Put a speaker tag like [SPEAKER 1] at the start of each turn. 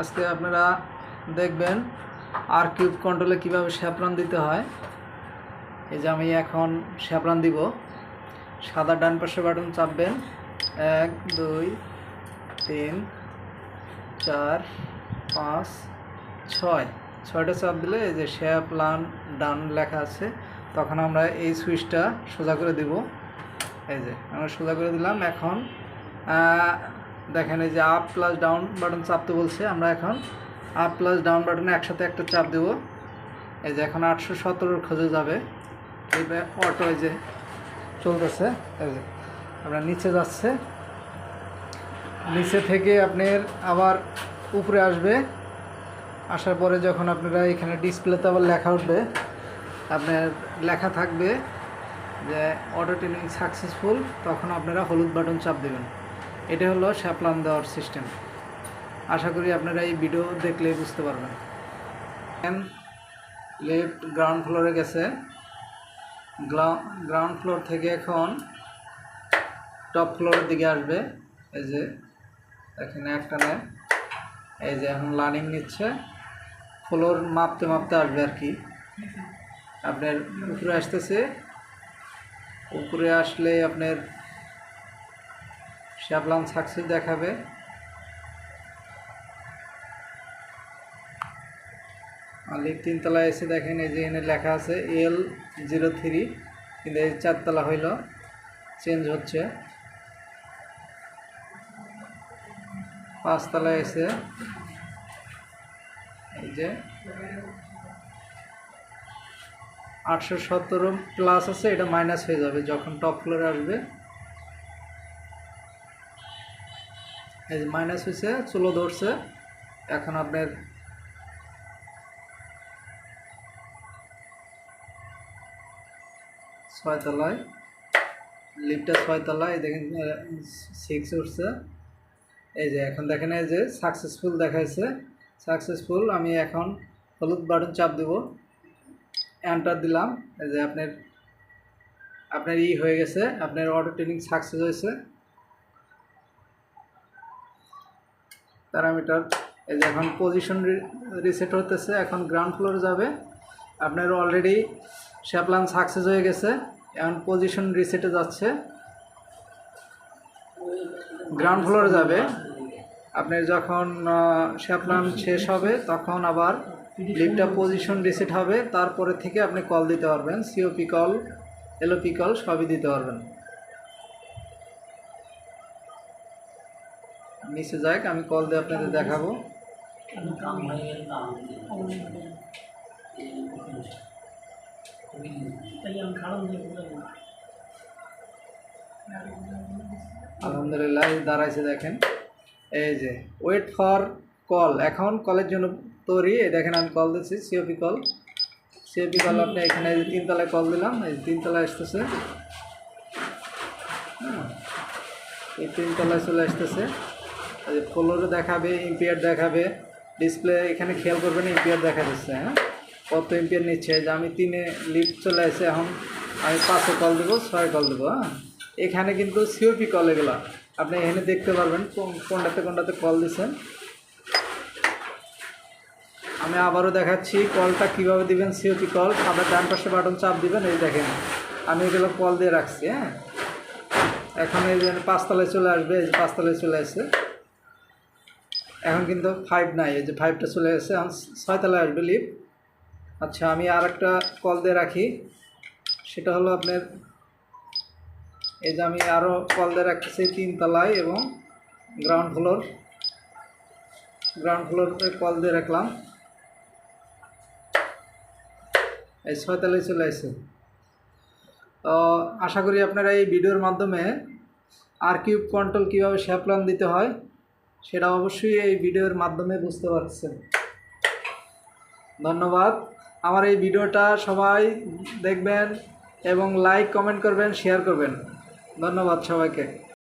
[SPEAKER 1] আজকে আপনারা দেখবেন আর কিউব কন্ট্রোলে কীভাবে শ্যাপরান দিতে হয়। এই যে আমি এখন শ্যাপরান দিব। সাদা ডান পাশে বাটন চাপবেন। এক, দুই, তিন, চার, পাঁচ, ছয়। ছয়টা চাপ দিলে এই যে শ্যাপলান ডান লেখা আছে, তখন আমরা এই সুইচটা সোজা করে দিব। এই যে আমরা সোজা করে দিলাম। এখন দেখেন এই যে আপ প্লাস ডাউন বাটন চাপতে বলছে, আমরা এখন আপ প্লাস ডাউন বাটনে একসাথে একটা চাপ দেব। এই যে এখন আটশো সতেরোর খোঁজে যাবে। এইটা অটো এই যে চলতেছে, এই যে আপনার নিচে যাচ্ছে। নিচে থেকে আপনার আবার উপরে আসবে। আসার পরে যখন আপনারা এখানে ডিসপ্লেতে আবার লেখা উঠবে, আপনার লেখা থাকবে যে অটো ট্রেনিং সাকসেসফুল তখন আপনারা হলুদ বাটন চাপ দেবেন। এটা হলো শ্যাপলান দেওয়ার সিস্টেম আশা করি আপনারা এই ভিডিও দেখলেই বুঝতে পারবেন। লেফট গ্রাউন্ড ফ্লোরে গেছে। গ্রাউন্ড ফ্লোর থেকে এখন টপ ফ্লোরের দিকে আসবে। এই যে, এখানে একটা নেয় এই যে এখন লার্নিং নিচ্ছে। ফ্লোর মাপতে মাপতে আসবে আর কি। আপনার উপরে আসতেছে। উপরে আসলে আপনার শ্যাপলান সাকসেস দেখাবে। আর লিফট তিনতলায় এসে দেখেন, এই যে এখানে লেখা আছে এল জিরো থ্রি কিন্তু এই চারতলা হইল চেঞ্জ হচ্ছে। পাঁচতলায় এসে, এই যে আটশো সতেরো প্লাস আছে, এটা মাইনাস হয়ে যাবে, যখন টপ ফ্লোরে আসবে। এই যে মাইনাস হয়েছে চুলো ধরছে। এখন আপনার ছয়তলায় লিফটটা ছয়তলায় দেখেন সিক্স উঠছে। এই যে এখন দেখেন, এই যে সাকসেসফুল দেখাইছে। সাকসেসফুল আমি এখন হলুদ বাটন চাপ দেব। এন্টার দিলাম। এই যে আপনার আপনার ই হয়ে গেছে, আপনার অটো ট্রেনিং সাকসেস হয়েছে। প্যারামিটার। এই যে এখন পজিশন রিসেট হতেছে এখন গ্রাউন্ড ফ্লোরে যাবে। আপনার অলরেডি শ্যাপলান সাকসেস হয়ে গেছে, এখন পজিশন রিসেটে যাচ্ছে। গ্রাউন্ড ফ্লোরে যাবে। আপনার যখন শ্যাপলান শেষ হবে, তখন আবার লিফটটা পজিশন রিসেট হবে। তারপরে থেকে আপনি কল দিতে পারবেন সিওপি কল এলওপি কল সবই দিতে পারবেন। নিচে যাক, আমি কল দিয়ে আপনাদের দেখাবো। আলহামদুলিল্লাহ, দাঁড়াইছে দেখেন। এই যে ওয়েট ফর কল এখন কলের জন্য তৈরি। দেখেন, আমি কল দিচ্ছি সিওপি কল সিওপি কল আপনি এখানে যে তিনতলায় কল দিলাম, এই তিনতলায় আসতেছে। এই তিনতলায় চলে আসতেছে। ফ্লোরে দেখাবে, ইম্পিয়ার দেখাবে। ডিসপ্লে এখানে খেয়াল করবেন, ইম্পিয়ার দেখা যাচ্ছে হ্যাঁ? কত ইম্পিয়ার নিচ্ছে যে আমি তিনে লিফট চলে আসে এখন, আমি পাঁচে কল দেবো, ছয় কল দেবো হ্যাঁ? এখানে কিন্তু সিওপি কল এগুলো, আপনি এখানে দেখতে পারবেন কোন- কোনটাতে কোনটাতে কল দিচ্ছেন। আমি আবারও দেখাচ্ছি কলটা কীভাবে দিবেন সিওপি কল সাদা ডান পাশে বাটন চাপ দিবেন, এই দেখেন, আমি এগুলো কল দিয়ে রাখছি হ্যাঁ? এখন এই যে পাঁচতলায় চলে আসবে, এই যে পাঁচতলায় চলে আসছে। এখন কিন্তু ফাইভ নাই, এই যে ফাইভটা চলে গেছে। এখন ছয়তলায় আসবে লিফট আচ্ছা আমি আর একটা কল দিয়ে রাখি। সেটা হলো আপনার, এই যে আমি আরও কল দিয়ে রাখতেছি তিনতলায় এবং গ্রাউন্ড ফ্লোর গ্রাউন্ড ফ্লোরে কল দিয়ে রাখলাম। এই ছয়তলায় চলে আসছে। তো আশা করি আপনারা এই ভিডিওর মাধ্যমে আর কিউব কন্ট্রোল কীভাবে শ্যাপলান দিতে হয় সেটা অবশ্যই এই ভিডিওর মাধ্যমে বুঝতে পারছেন। ধন্যবাদ। আমার এই ভিডিওটা সবাই দেখবেন এবং লাইক কমেন্ট করবেন শেয়ার করবেন। ধন্যবাদ সবাইকে।